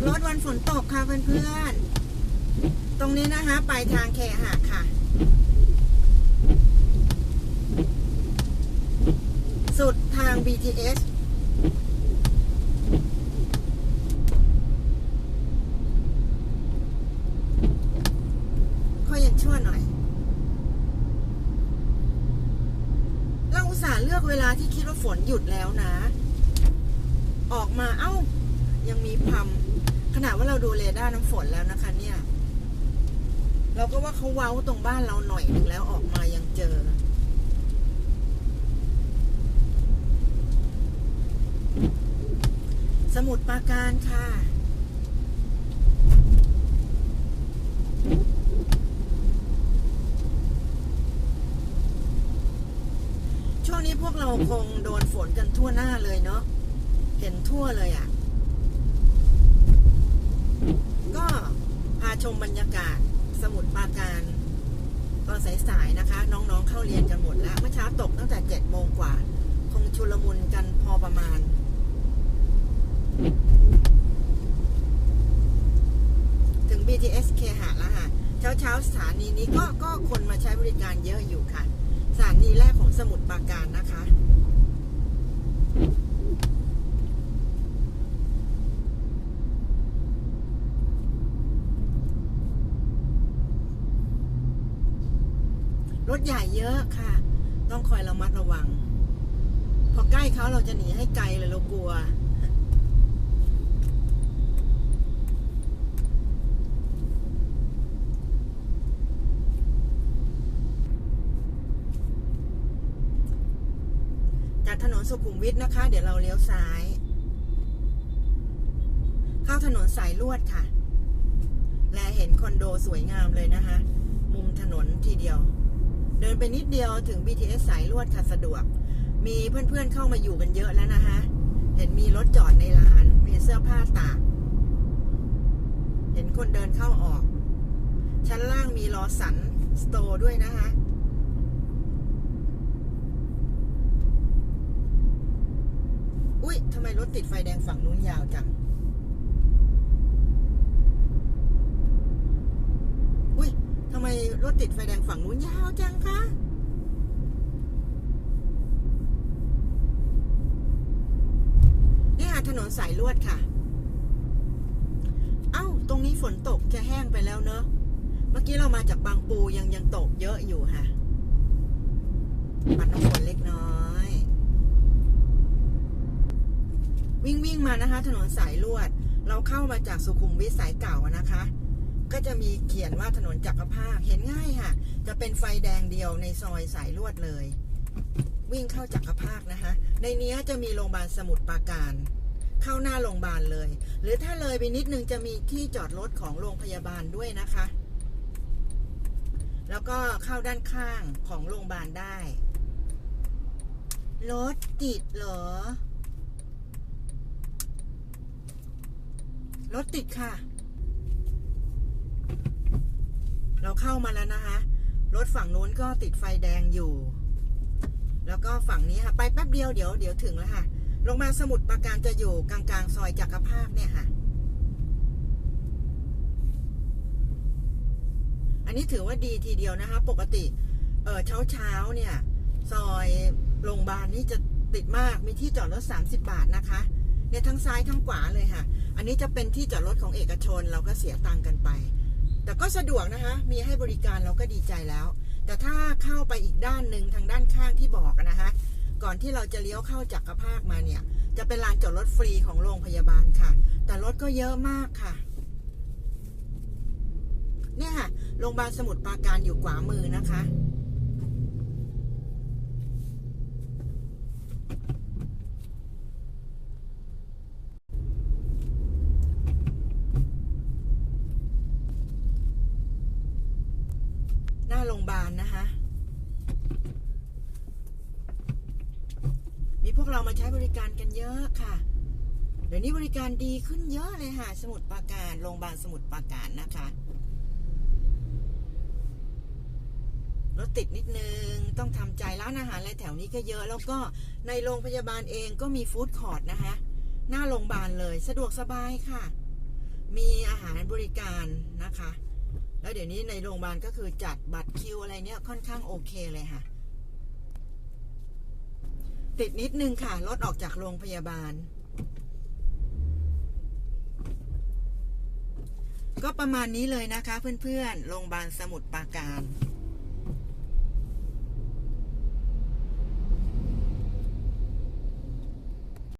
ดรถวันฝนตกค่ะเพื่อนๆ ตรงนี้นะคะไปทางเคหะค่ะ สุดทาง BTS ก็ยังชั่วหน่อย เราอุตส่าห์เลือกเวลาที่คิดว่าฝนหยุดแล้วนะ ออกมาเอ้ายังมีพรม ขนาดว่าเราดูเรดาร์น้ำฝนแล้วนะคะ เนี่ย เราก็ว่าเขาเว้าตรงบ้านเราหน่อยหนึ่งแล้วออกมายังเจอ สมุดปราการค่ะช่วงนี้พวกเราคงโดนฝนกันทั่วหน้าเลยเนาะเห็นทั่วเลยอะ่ะ ก็พา ชมบรรยากาศสมุทรปราการตอนสายๆนะคะ น้องๆเข้าเรียนกันหมดแล้ว เมื่อเช้าตกตั้งแต่เจ็ดโมงกว่า คงชุลมุนกันพอประมาณ ถึง BTS เคหะแล้วค่ะ เช้าเช้าๆสถานีนี้ก็ก็คนมาใช้บริการเยอะอยู่ค่ะ สถานีแรกของสมุทรปราการนะคะ รถใหญ่เยอะค่ะ ต้องคอยระมัดระวัง พอใกล้เขาเราจะหนีให้ไกลเลยเรากลัว จากถนนสุขุมวิทนะคะ เดี๋ยวเราเลี้ยวซ้าย เข้าถนนสายลวดค่ะ และเห็นคอนโดสวยงามเลยนะคะ มุมถนนทีเดียว เดินไปนิดเดียวถึง BTS สายลวดค่ะสะดวก มีเพื่อนๆเข้ามาอยู่กันเยอะแล้วนะคะเห็นมีรถจอดในร้าน มีเสื้อผ้าตาก เห็นคนเดินเข้าออก ชั้นล่างมีลอสันสโตร์ด้วยนะคะอุ้ยทำไมรถติดไฟแดงฝั่งนู้นยาวจัง อุ้ยทำไม รถติดไฟแดงฝั่งนู้นยาวจังคะนี่ยถนนสายลวดค่ะ เอ้า ตรงนี้ฝนตกจะแห้งไปแล้วเนอะเมื่อกี้เรามาจากบางปูยังยังตกเยอะอยู่ค่ะ ปัดน้ำฝนเล็กน้อย วิ่งวิ่งมานะคะ ถนนสายลวด เราเข้ามาจากสุขุมวิทสายเก่านะคะ ก็จะมีเขียนว่าถนนจักรภาคเห็นง่ายค่ะ จะเป็นไฟแดงเดียวในซอยสายลวดเลย วิ่งเข้าจักรภาคนะคะ ในนี้จะมีโรงพยาบาลสมุทรปราการ เข้าหน้าโรงพยาบาลเลย หรือถ้าเลยไปนิดนึงจะมีที่จอดรถของโรงพยาบาลด้วยนะคะ แล้วก็เข้าด้านข้างของโรงพยาบาลได้รถติดเหรอรถติดค่ะ เราเข้ามาแล้วนะคะ รถฝั่งนู้นก็ติดไฟแดงอยู่ แล้วก็ฝั่งนี้ค่ะ ไปแป๊บเดียวเดี๋ยวเดี๋ยวถึงแล้วค่ะโรงพยาสมุทรปราการจะอยู่กลางๆ ซอยจักรภาคเนี่ยค่ะ อันนี้ถือว่าดีทีเดียวนะคะ ปกติ เออเช้าเช้าเนี่ย ซอยโรงพยาบาลนี่จะติดมากมีที่จอดรถ 30 บาทนะคะเนี่ยทั้งซ้ายทั้งขวาเลยค่ะ อันนี้จะเป็นที่จอดรถของเอกชนเราก็เสียตังค์กันไป แต่ก็สะดวกนะคะ มีให้บริการเราก็ดีใจแล้ว แต่ถ้าเข้าไปอีกด้านหนึ่งทางด้านข้างที่บอกนะคะก่อนที่เราจะเลี้ยวเข้าจากรภาคมาเนี่ย จะเป็นลานจอดรถฟรีของโรงพยาบาลค่ะ แต่รถก็เยอะมากค่ะ เนี่ยค่ะ โรงพยาบาลสมุทรปราการอยู่ขวามือนะคะ หน้าโรงพยาบาลนะคะ มีพวก เรามาใช้บริการกันเยอะค่ะ เดี๋ยวนี้บริการดีขึ้นเยอะเลยค่ะ สมุทรปราการโรงพยาบาลสมุทรปราการนะคะรถติดนิดนึงต้องทำใจร้านอาหารอะไรแถวนี้ก็เยอะแล้วก็ในโรงพยาบาลเองก็มีฟู้ดคอร์ทนะคะ หน้าโรงพยาบาลเลยสะดวกสบายค่ะ มีอาหารบริการนะคะ แล้วเดี๋ยวนี้ในโรงพยาบาลก็คือจัดบัตรคิวอะไรเนี่ยค่อนข้างโอเคเลยค่ะ ติดนิดนึงค่ะ รถออกจากโรงพยาบาล ก็ประมาณนี้เลยนะคะเพื่อนๆ โรงพยาบาลสมุทรปราการ